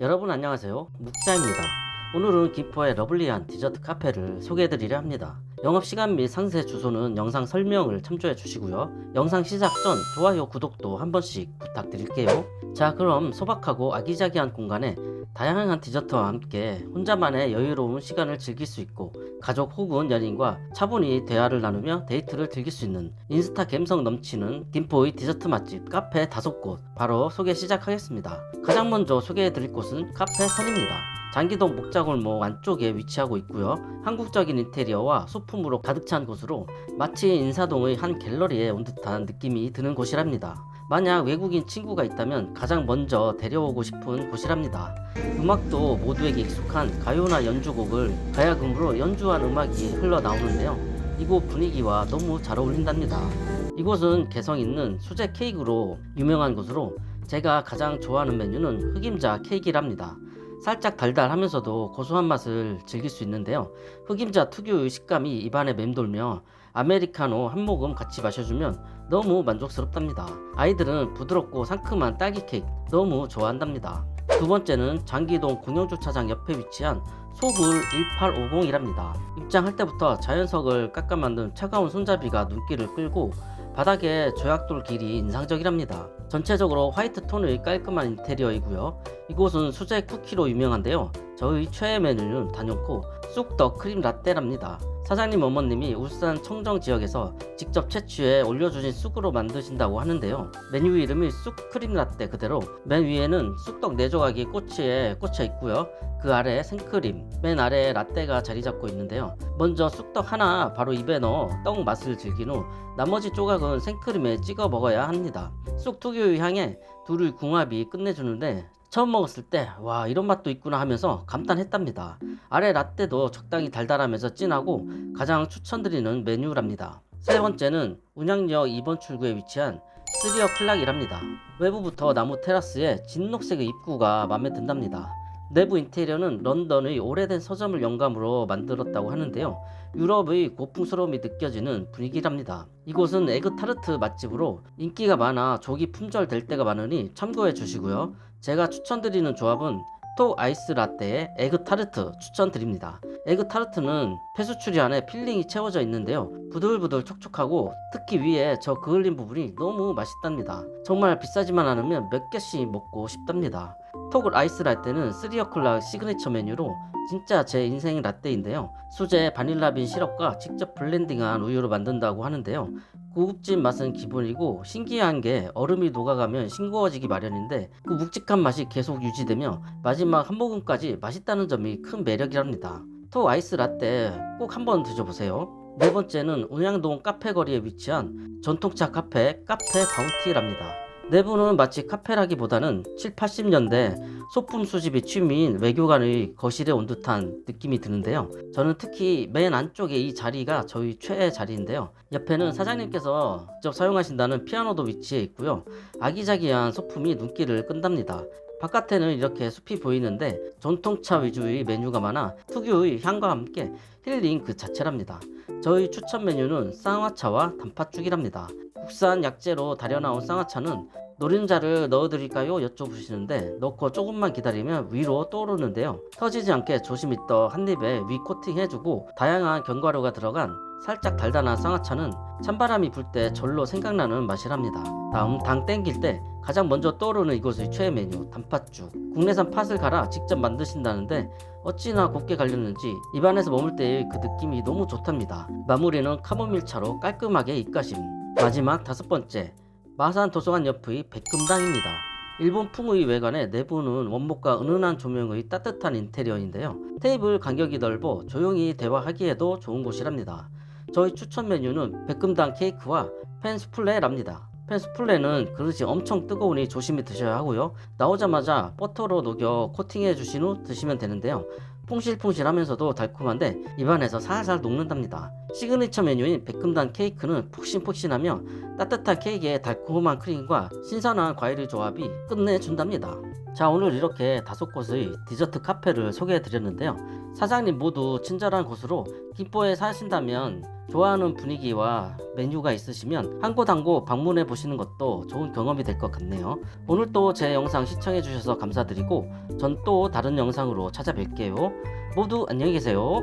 여러분 안녕하세요. 묵자입니다. 오늘은 김포의 러블리한 디저트 카페를 소개해드리려 합니다. 영업시간 및 상세 주소는 영상 설명을 참조해 주시고요. 영상 시작 전 좋아요 구독도 한 번씩 부탁드릴게요. 자 그럼 소박하고 아기자기한 공간에 다양한 디저트와 함께 혼자만의 여유로운 시간을 즐길 수 있고 가족 혹은 연인과 차분히 대화를 나누며 데이트를 즐길 수 있는 인스타 감성 넘치는 김포의 디저트 맛집 카페 다섯 곳 바로 소개 시작하겠습니다. 가장 먼저 소개해드릴 곳은 카페 선입니다. 장기동 목자골목 안쪽에 위치하고 있고요. 한국적인 인테리어와 소품으로 가득 찬 곳으로 마치 인사동의 한 갤러리에 온 듯한 느낌이 드는 곳이랍니다. 만약 외국인 친구가 있다면 가장 먼저 데려오고 싶은 곳이랍니다. 음악도 모두에게 익숙한 가요나 연주곡을 가야금으로 연주한 음악이 흘러나오는데요. 이곳 분위기와 너무 잘 어울린답니다. 이곳은 개성 있는 수제 케이크로 유명한 곳으로 제가 가장 좋아하는 메뉴는 흑임자 케이크랍니다. 살짝 달달하면서도 고소한 맛을 즐길 수 있는데요. 흑임자 특유의 식감이 입안에 맴돌며 아메리카노 한 모금 같이 마셔주면 너무 만족스럽답니다. 아이들은 부드럽고 상큼한 딸기 케이크 너무 좋아한답니다. 두 번째는 장기동 공영주차장 옆에 위치한 소굴 1850이랍니다. 입장할 때부터 자연석을 깎아 만든 차가운 손잡이가 눈길을 끌고 바닥에 조약돌 길이 인상적이랍니다. 전체적으로 화이트 톤의 깔끔한 인테리어이고요. 이곳은 수제 쿠키로 유명한데요. 저희 최애 메뉴는 단연코 쑥떡 크림 라떼랍니다. 사장님 어머님이 울산 청정 지역에서 직접 채취해 올려주신 쑥으로 만드신다고 하는데요. 메뉴 이름이 쑥 크림 라떼 그대로 맨 위에는 쑥떡 4조각이 꼬치에 꽂혀 있고요. 그 아래 생크림, 맨 아래에 라떼가 자리 잡고 있는데요. 먼저 쑥떡 하나 바로 입에 넣어 떡 맛을 즐긴 후 나머지 조각은 생크림에 찍어 먹어야 합니다. 쑥 특유의 향에 둘의 궁합이 끝내주는데 처음 먹었을 때 와 이런 맛도 있구나 하면서 감탄했답니다. 아래 라떼도 적당히 달달하면서 진하고 가장 추천드리는 메뉴랍니다. 세 번째는 운양역 2번 출구에 위치한 쓰리어 클락이랍니다. 외부부터 나무 테라스에 진녹색의 입구가 마음에 든답니다. 내부 인테리어는 런던의 오래된 서점을 영감으로 만들었다고 하는데요. 유럽의 고풍스러움이 느껴지는 분위기랍니다. 이곳은 에그 타르트 맛집으로 인기가 많아 조기 품절될 때가 많으니 참고해 주시고요. 제가 추천드리는 조합은 톡 아이스 라떼에 에그 타르트 추천드립니다. 에그 타르트는 페수추리 안에 필링이 채워져 있는데요. 부들부들 촉촉하고 특히 위에 저 그을린 부분이 너무 맛있답니다. 정말 비싸지만 않으면 몇 개씩 먹고 싶답니다. 톡 아이스 라떼는 쓰리어클락 시그니처 메뉴로 진짜 제 인생 라떼인데요. 수제 바닐라빈 시럽과 직접 블렌딩한 우유로 만든다고 하는데요. 고급진 맛은 기본이고 신기한 게 얼음이 녹아가면 싱거워지기 마련인데 그 묵직한 맛이 계속 유지되며 마지막 한 모금까지 맛있다는 점이 큰 매력이랍니다. 톡 아이스 라떼 꼭 한번 드셔보세요. 네 번째는 운양동 카페 거리에 위치한 전통차 카페 카페 바운티랍니다. 내부는 마치 카페라기보다는 7, 80년대 소품 수집이 취미인 외교관의 거실에 온 듯한 느낌이 드는데요. 저는 특히 맨 안쪽에 이 자리가 저희 최애 자리인데요. 옆에는 사장님께서 직접 사용하신다는 피아노도 위치해 있고요. 아기자기한 소품이 눈길을 끈답니다. 바깥에는 이렇게 숲이 보이는데 전통차 위주의 메뉴가 많아 특유의 향과 함께 힐링 그 자체랍니다. 저희 추천 메뉴는 쌍화차와 단팥죽이랍니다. 국산 약재로 달여나온 쌍화차는 노른자를 넣어드릴까요? 여쭤보시는데 넣고 조금만 기다리면 위로 떠오르는데요. 터지지 않게 조심히 떠한 입에 위 코팅 해주고 다양한 견과류가 들어간 살짝 달달한 쌍화차는 찬바람이 불 때 절로 생각나는 맛이랍니다. 다음 당 땡길 때 가장 먼저 떠오르는 이곳의 최애 메뉴 단팥죽. 국내산 팥을 갈아 직접 만드신다는데 어찌나 곱게 갈렸는지 입안에서 머물 때의 그 느낌이 너무 좋답니다. 마무리는 카모밀 차로 깔끔하게 입가심. 마지막 다섯 번째 마산 도서관 옆의 백금당입니다. 일본 풍의 외관에 내부는 원목과 은은한 조명의 따뜻한 인테리어인데요. 테이블 간격이 넓어 조용히 대화하기에도 좋은 곳이랍니다. 저희 추천 메뉴는 백금당 케이크와 펜스플레랍니다. 펜스플레는 그릇이 엄청 뜨거우니 조심히 드셔야 하고요. 나오자마자 버터로 녹여 코팅해 주신 후 드시면 되는데요. 퐁실퐁실하면서도 달콤한데 입안에서 살살 녹는답니다. 시그니처 메뉴인 백금당 케이크는 푹신푹신하며 따뜻한 케이크에 달콤한 크림과 신선한 과일의 조합이 끝내준답니다. 자 오늘 이렇게 다섯 곳의 디저트 카페를 소개해 드렸는데요. 사장님 모두 친절한 곳으로 김포에 사신다면 좋아하는 분위기와 메뉴가 있으시면 한곳한곳 방문해 보시는 것도 좋은 경험이 될 것 같네요. 오늘 또 제 영상 시청해 주셔서 감사드리고 전 또 다른 영상으로 찾아뵐게요. 모두 안녕히 계세요.